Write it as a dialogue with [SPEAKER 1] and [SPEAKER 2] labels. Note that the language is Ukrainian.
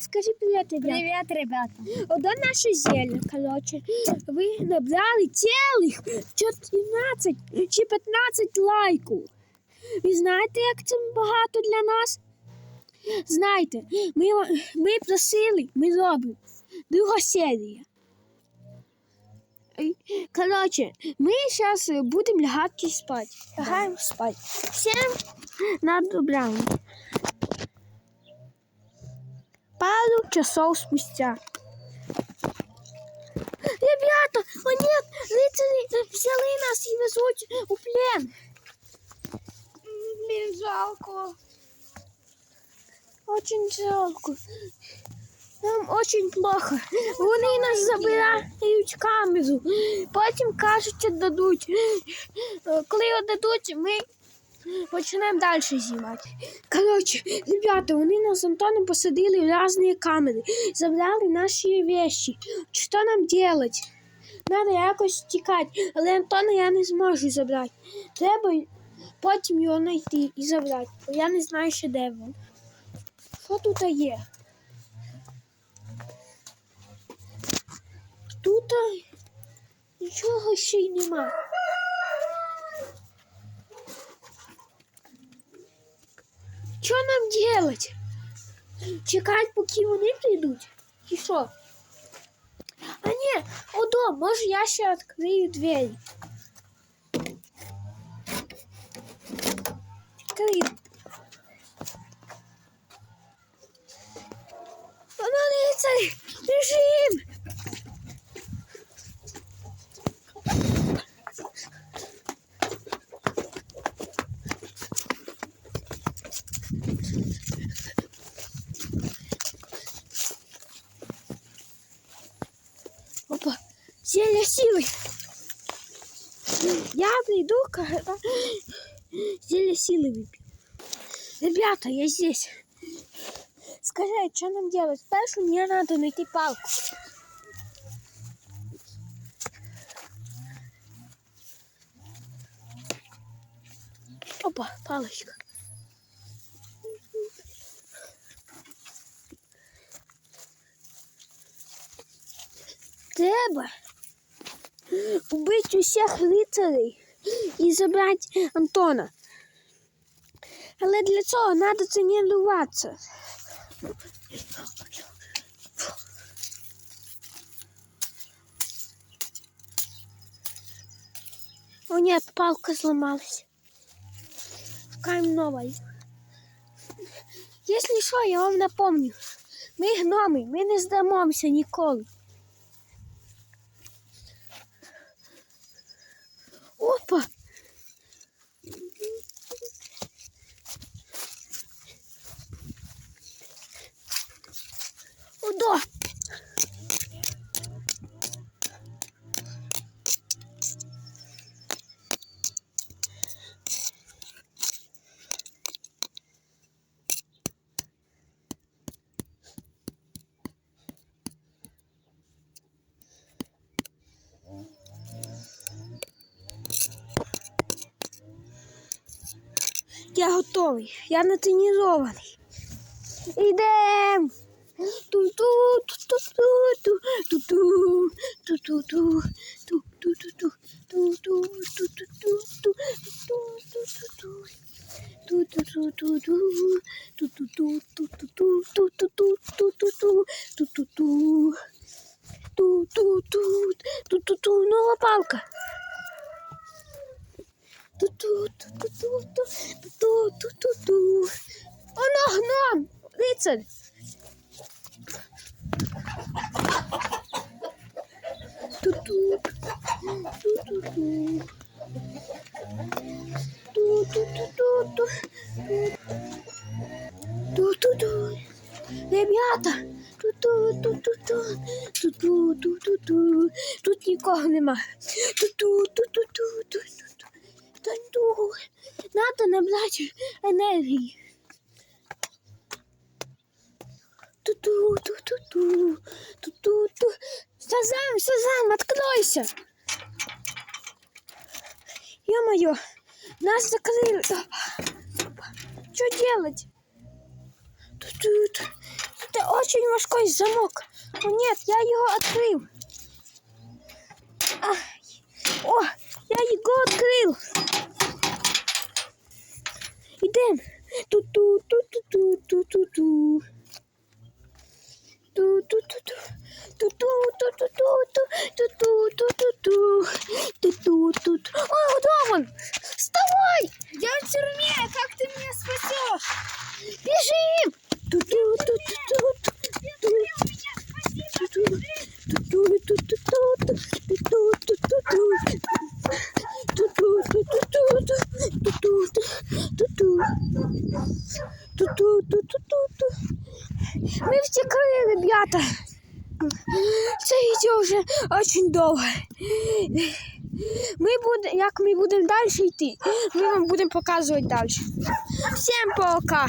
[SPEAKER 1] Скажи привет, ребята.
[SPEAKER 2] Привет, ребята.
[SPEAKER 1] Одно наше зелье, короче. Ви набрали цілих 14 чи 15 лайків. Ви знаєте, як це багато для нас? Знаєте, ми, ми просили, ми робимо. Друга серія. Короче, ми зараз будемо лягати спати. Лягаємо спати. Всім на добраніч. Пару часов спустя. Ребята, о нет, рыцари взяли нас и везуть у плен.
[SPEAKER 2] Блин, жалко.
[SPEAKER 1] Очень жалко. Нам очень плохо. Вони нас забирають камеру. Потім кажуть, дадуть. Е, Коли дадуть, ми почнемо далі знімати. Коротше, ребята, вони нас з Антоном посадили в різні камери. Забрали наші вещи. Що нам делать? Надо якось тікати. Але Антона я не зможу забрати. Треба потім його знайти і забрати. Бо я не знаю ще де він. Що тут є? Тут нічого ще й нема. делать? Чекати, поки вони прийдуть? Чи що? А ні, одо, може я ще відкрию двері. Відкрию. Опа, зелье силы. Я приду, когда зелье силы выпью. Ребята, я здесь. Скажи, что нам делать? Спершу мне надо найти палку. Опа, палочка. Треба убити усіх лицарей і забрати Антона. Але для цього треба тренуватися. О нет, палка сломалась. Шукаем новую. Если що, я вам напомню. Ми гноми, ми не здамося ніколи. Opa! Я готовий, я натренований. Ідем! Ту-ту-ту-ту-ту, ту-ту, ту-ту-ту, ту-ту-ту-ту, ту-ту-ту-ту-ту, ту-ту-ту-ту-ту, ту-ту-ту-ту-ту, ту-ту-ту-ту-ту-ту, ту-ту-ту, ту-ту-ту, ту-ту-ту, нова палка. Ту-ту-ту-ту-ту, ту-ту-ту-ту. Оно гном! Рицарь! Ту-ту. Ту-ту-ту. Ту-ту-ту-ту-ту. Ту-ту-ту. Ребята! Тут нікого нема. Ту-ту-ту-ту-ту Ту-ту. Надо набрати енергії. Ту-ту-ту-ту-ту. Ту-ту-ту. Сазам, Сазам, откройся. Ё-моё, нас закрыли. Что делать? Тут, тут, тут очень очень важкий замок. О, нет, я його відкрив. Ай. О, я його відкрив. Идем. Ту-ту-ту-ту-ту-ту-ту-ту. Ту-ту-ту-ту-ту-ту-ту-ту-ту-ту-ту-ту-ту. О, Доман, вставай!
[SPEAKER 2] Я в тюрьме, как ты меня спасешь?
[SPEAKER 1] Бежим! Це йде вже дуже довго. Ми буде, як ми будемо далі йти, ми вам будемо показувати далі. Всім пока!